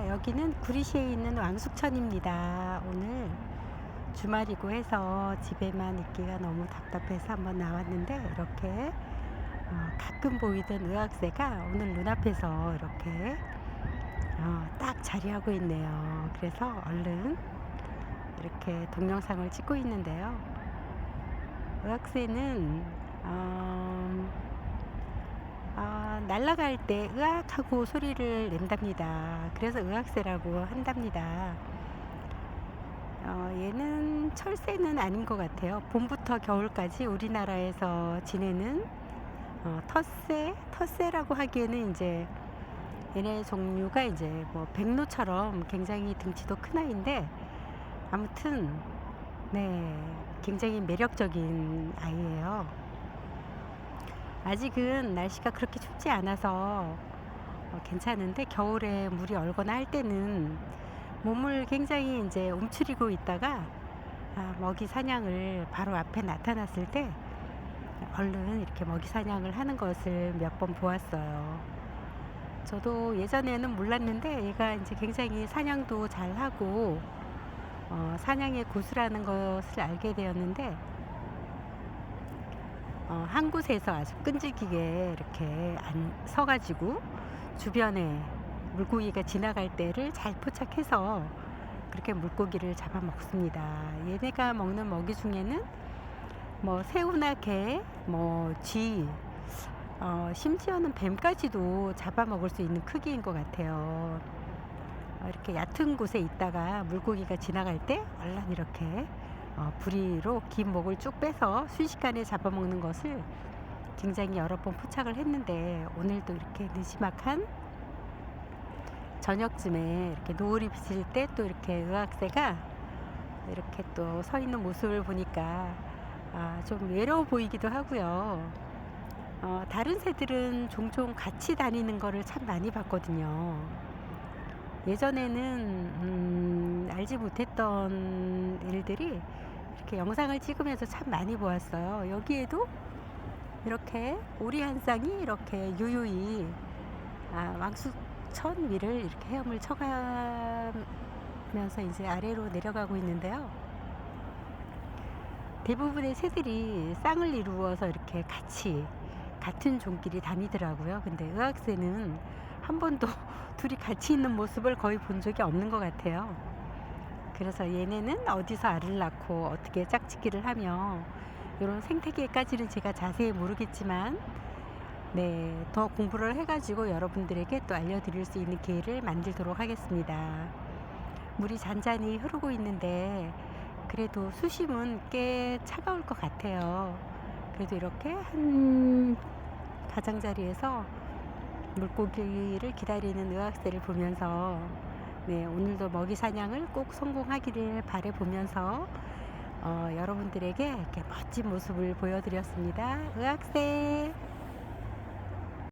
자, 여기는 구리시에 있는 왕숙천입니다. 오늘 주말이고 해서 집에만 있기가 너무 답답해서 한번 나왔는데 이렇게 어, 가끔 보이던 의학새가 오늘 눈앞에서 이렇게 어, 딱 자리하고 있네요. 그래서 얼른 이렇게 동영상을 찍고 있는데요. 의학새는 어, 어, 날아갈 때 으악 하고 소리를 낸답니다. 그래서 의학새라고 한답니다. 어, 얘는 철새는 아닌 것 같아요. 봄부터 겨울까지 우리나라에서 지내는 어, 텃새, 텃새라고 하기에는 이제 얘네 종류가 이제 뭐 백로처럼 굉장히 등치도 큰 아이인데 아무튼 네 굉장히 매력적인 아이예요. 아직은 날씨가 그렇게 춥지 않아서 어, 괜찮은데 겨울에 물이 얼거나 할 때는 몸을 굉장히 이제 움츠리고 있다가 아, 먹이 사냥을 바로 앞에 나타났을 때 얼른 이렇게 먹이 사냥을 하는 것을 몇 번 보았어요. 저도 예전에는 몰랐는데 얘가 이제 굉장히 사냥도 잘 하고 어, 사냥의 고수라는 것을 알게 되었는데 어, 한 곳에서 아주 끈질기게 이렇게 안 서가지고 주변에 물고기가 지나갈 때를 잘 포착해서 그렇게 물고기를 잡아 먹습니다. 얘네가 먹는 먹이 중에는 뭐 새우나 개, 뭐 쥐, 어, 심지어는 뱀까지도 잡아 먹을 수 있는 크기인 것 같아요. 어, 이렇게 얕은 곳에 있다가 물고기가 지나갈 때 얼른 이렇게 어, 부리로 긴 목을 쭉 빼서 순식간에 잡아먹는 것을 굉장히 여러 번 포착을 했는데 오늘도 이렇게 느지막한 저녁쯤에 이렇게 노을이 비칠 때 또 이렇게 의학새가 이렇게 또 서 있는 모습을 보니까 아, 좀 외로워 보이기도 하고요. 어, 다른 새들은 종종 같이 다니는 거를 참 많이 봤거든요. 예전에는 음, 알지 못했던 일들이 이렇게 영상을 찍으면서 참 많이 보았어요. 여기에도 이렇게 오리 한 쌍이 이렇게 유유히 아, 왕수천 위를 이렇게 헤엄을 쳐가면서 이제 아래로 내려가고 있는데요. 대부분의 새들이 쌍을 이루어서 이렇게 같이 같은 종끼리 다니더라고요. 근데 의학새는 한 번도 둘이 같이 있는 모습을 거의 본 적이 없는 것 같아요. 그래서 얘네는 어디서 알을 낳고 어떻게 짝짓기를 하며 이런 생태계까지는 제가 자세히 모르겠지만 네, 더 공부를 해가지고 여러분들에게 또 알려드릴 수 있는 기회를 만들도록 하겠습니다. 물이 잔잔히 흐르고 있는데 그래도 수심은 꽤 차가울 것 같아요. 그래도 이렇게 한 가장자리에서 물고기를 기다리는 의학새를 보면서 네, 오늘도 먹이 사냥을 꼭 성공하기를 바래 보면서 어, 여러분들에게 이렇게 멋진 모습을 보여드렸습니다. 의학새